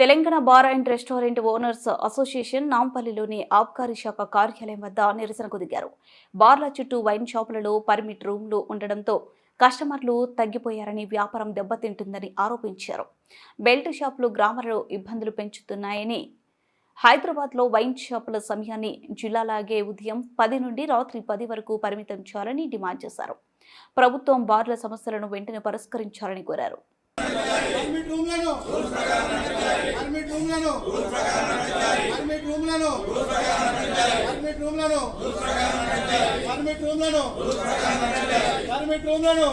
Telangana bar and restaurant owners association నాంపల్లిలోని ఆబ్కారీ శాఖ కార్యాలయం వద్ద నిరసనకు దిగారు. బార్ల చుట్టూ వైన్ షాపులలో పర్మిట్ రూమ్లు ఉండడంతో కస్టమర్లు తగ్గిపోయారని వ్యాపారం దెబ్బతింటుందని ఆరోపించారు. బెల్ట్ షాపులు గ్రామాలలో ఇబ్బందులు పెంచుతున్నాయని హైదరాబాద్లో వైన్ షాపుల సమయాన్ని జిల్లాలాగే ఉదయం పది నుండి రాత్రి పది వరకు పరిమితం చేయాలని డిమాండ్ చేశారు. ప్రభుత్వం బార్ల సమస్యలను వెంటనే పరిష్కరించాలని కోరారు. పర్మిట్ రూమ్లను. పర్మిట్ రూమ్లను. పర్మిట్ రూమ్లను. పర్మిట్ రూమ్లను. పర్మిట్ రూమ్లను. పర్మిట్ రూమ్లను.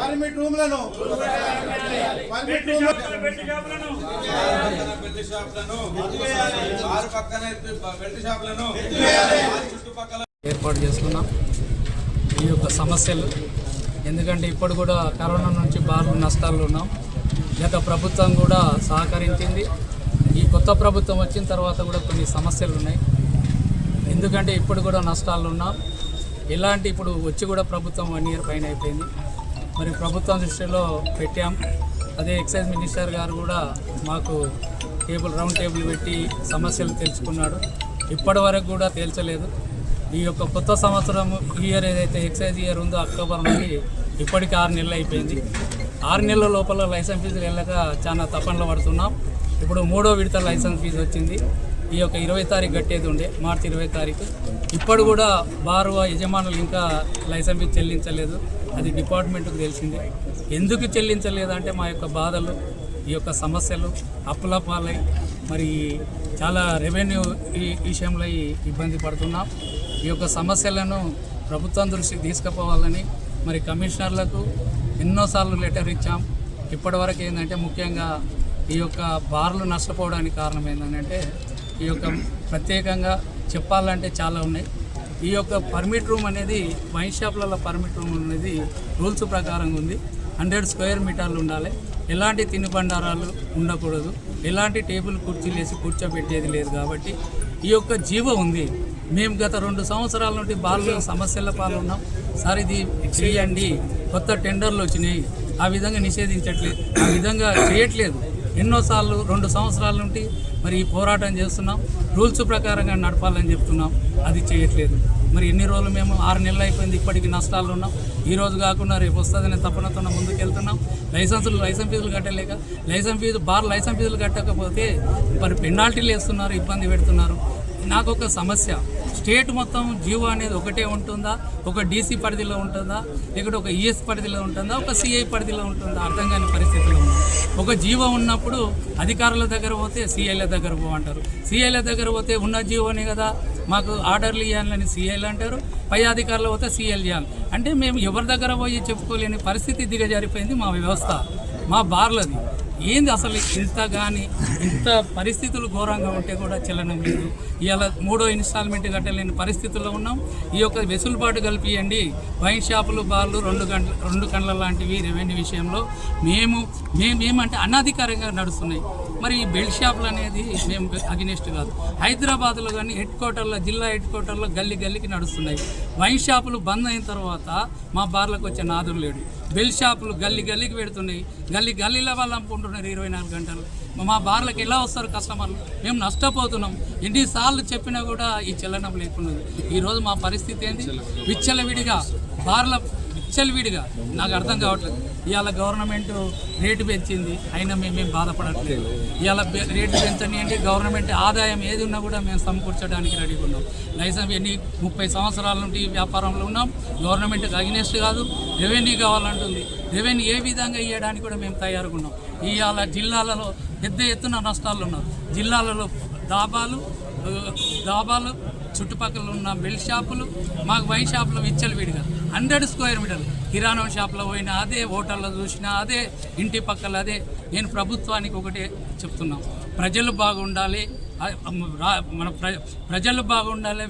పర్మిట్ రూమ్లను. పర్మిట్ రూమ్లను. బెల్ట్ షాపులను. బెల్ట్ షాపులను. ఆరు పక్కన బెల్ట్ షాపులను. ఆరు చుట్టుపక్కల ఏర్పాటు చేసుకున్నాం. ఈ యొక్క సమస్యలు ఎందుకంటే ఇప్పుడు కూడా కరోనా నుంచి బాగా నష్టాలు ఉన్నాం. గత ప్రభుత్వం కూడా సహకరించింది. ఈ కొత్త ప్రభుత్వం వచ్చిన తర్వాత కూడా కొన్ని సమస్యలు ఉన్నాయి. ఎందుకంటే ఇప్పుడు కూడా నష్టాలు ఉన్నాం. ఎలాంటి ఇప్పుడు వచ్చి కూడా ప్రభుత్వం వన్ ఇయర్ పైన అయిపోయింది. మరి ప్రభుత్వం దృష్టిలో పెట్టాం. అదే ఎక్సైజ్ మినిస్టర్ గారు కూడా మాకు టేబుల్ రౌండ్ టేబుల్ పెట్టి సమస్యలు తెలుసుకున్నాడు. ఇప్పటి వరకు కూడా తేల్చలేదు. ఈ యొక్క కొత్త సంవత్సరం ఇయర్ ఏదైతే ఎక్సైజ్ ఇయర్ ఉందో అక్టోబర్ నుండి ఇప్పటికి ఆరు నెలలు అయిపోయింది. ఆరు నెలల లోపల లైసెన్స్ ఫీజులు వెళ్ళక చాలా తపనలు పడుతున్నాం. ఇప్పుడు మూడో విడత లైసెన్స్ ఫీజు వచ్చింది. ఈ యొక్క ఇరవై తారీఖు కట్టేది ఉండే మార్చి ఇరవై తారీఖు. ఇప్పుడు కూడా బారు యజమానులు ఇంకా లైసెన్స్ ఫీజు చెల్లించలేదు. అది డిపార్ట్మెంట్కు తెలిసింది. ఎందుకు చెల్లించలేదు అంటే మా యొక్క బాధలు ఈ యొక్క సమస్యలు అప్పుల పాలై మరి చాలా రెవెన్యూ ఈ విషయంలో ఇబ్బంది పడుతున్నాం. ఈ యొక్క సమస్యలను ప్రభుత్వం దృష్టికి తీసుకుపోవాలని మరి కమిషనర్లకు ఎన్నోసార్లు లెటర్ ఇచ్చాం. ఇప్పటివరకు ఏంటంటే ముఖ్యంగా ఈ యొక్క బార్లు నష్టపోవడానికి కారణం ఏంటంటే ఈ యొక్క ప్రత్యేకంగా చెప్పాలంటే చాలా ఉన్నాయి. ఈ యొక్క పర్మిట్ రూమ్ అనేది వైన్ షాప్లలో పర్మిట్ రూమ్ అనేది రూల్స్ ప్రకారంగా ఉంది. హండ్రెడ్ స్క్వేర్ మీటర్లు ఉండాలి. ఎలాంటి తినుబండారాలు ఉండకూడదు. ఎలాంటి టేబుల్ కుర్చీలు వేసి కూర్చోబెట్టేది లేదు కాబట్టి ఈ యొక్క జీవ ఉంది. మేము గత రెండు సంవత్సరాల నుండి బాగా సమస్యల పాల్గొన్నాం సార్ ఇది చేయండి కొత్త టెండర్లు వచ్చినాయి. ఆ విధంగా నిషేధించట్లేదు. ఆ విధంగా చేయట్లేదు. ఎన్నోసార్లు రెండు సంవత్సరాల నుండి మరి ఈ పోరాటం చేస్తున్నాం. రూల్స్ ప్రకారంగా నడపాలని చెప్తున్నాం. అది చేయట్లేదు. మరి ఎన్ని రోజులు మేము ఆరు నెలలు అయిపోయింది ఇప్పటికి నష్టాలు ఉన్నాం. ఈ రోజు కాకుండా రేపు వస్తుందనే తపనతో ముందుకు వెళ్తున్నాం. లైసెన్సులు లైసెన్స్ ఫీజులు కట్టలేక లైసెన్స్ ఫీజు బార్ లైసెన్స్ ఫీజులు కట్టకపోతే మరి పెనాల్టీలు వేస్తున్నారు ఇబ్బంది పెడుతున్నారు. నాకు ఒక సమస్య. స్టేట్ మొత్తం జీవో అనేది ఒకటే ఉంటుందా? ఒక డీసీ పరిధిలో ఉంటుందా? ఇక్కడ ఒక ఈఎస్ పరిధిలో ఉంటుందా? ఒక సిఐ పరిధిలో ఉంటుందా? అర్థం కాని పరిస్థితిలో ఉంది ఒక జీవో ఉన్నప్పుడు అధికారుల దగ్గర పోతే సిఐల దగ్గర పోవంటారు సిఐల దగ్గర పోతే ఉన్న జీవోనే కదా? మాకు ఆర్డర్లు ఇవ్వాలని సిఐలు అంటారు. పై అధికారులు పోతే సిఐలు చేయాలి. అంటే మేము ఎవరి దగ్గర పోయి చెప్పుకోలేని పరిస్థితి దిగజారిపోయింది మా వ్యవస్థ. మా బార్లది. ఏంది అసలు ఇంత కానీ ఇంత పరిస్థితులు ఘోరంగా ఉంటే కూడా చెల్లడం లేదు ఇలా మూడో ఇన్స్టాల్మెంట్ కట్టలేని పరిస్థితుల్లో ఉన్నాం. ఈ యొక్క వెసులుబాటు కల్పియండి. వైన్ షాపులు బార్లు రెండు గంటల రెండు గంటల లాంటివి రెవెన్యూ విషయంలో మేము మేము ఏమంటే అనధికారంగా నడుస్తున్నాయి. మరి ఈ బెల్ట్ షాపులు అనేది మేము అగ్నిస్ట్ కాదు. హైదరాబాద్లో కానీ హెడ్ క్వార్టర్లో జిల్లా హెడ్ క్వార్టర్లో గల్లీ గల్లీకి నడుస్తున్నాయి. వైన్ షాపులు బంద్ అయిన తర్వాత మా బార్లకు వచ్చే నాదులు లేడు. బెల్ షాపులు గల్లీ గల్లీకి పెడుతున్నాయి. గల్లీ గల్లీల వాళ్ళు అమ్ముకుంటున్నారు ఇరవై నాలుగు గంటలు. మా బార్లకు ఎలా వస్తారు కస్టమర్లు? మేము నష్టపోతున్నాం. ఎన్నిసార్లు చెప్పినా కూడా ఈ చెల్లనం లేకున్నది. ఈరోజు మా పరిస్థితి ఏంటి విచ్చలవిడిగా బార్ల విచ్చలవిడిగా. నాకు అర్థం కావట్లేదు. ఇవాళ గవర్నమెంట్ రేటు పెంచింది అయినా మేమేం బాధపడట్లేదు. ఇవాళ బె- రేటు పెంచండి అంటే గవర్నమెంట్ ఆదాయం ఏది ఉన్నా కూడా మేము సమకూర్చడానికి రెడీగా ఉన్నాం. లైసెన్స్ ఎన్ని ముప్పై సంవత్సరాల నుండి ఈ వ్యాపారంలో ఉన్నాం. గవర్నమెంట్కి అగ్నెస్ట్ కాదు రెవెన్యూ కావాలంటుంది. రెవెన్యూ ఏ విధంగా ఇవ్వడానికి కూడా మేము తయారుగా ఉన్నాం. ఇవాళ జిల్లాలలో పెద్ద ఎత్తున నష్టాలు ఉన్నారు. జిల్లాలలో దాబాలు దాబాలు చుట్టుపక్కల ఉన్న బెల్ట్ షాపులు మాకు వైన్ షాపులు విచ్చలు విడిగా. హండ్రెడ్ స్క్వేర్ మీటర్లు. కిరాణం షాప్లో పోయినా అదే హోటల్లో చూసినా అదే ఇంటి పక్కల అదే. నేను ప్రభుత్వానికి ఒకటే చెప్తున్నాం. ప్రజలు బాగుండాలి. మన ప్ర ప్రజలు బాగుండాలి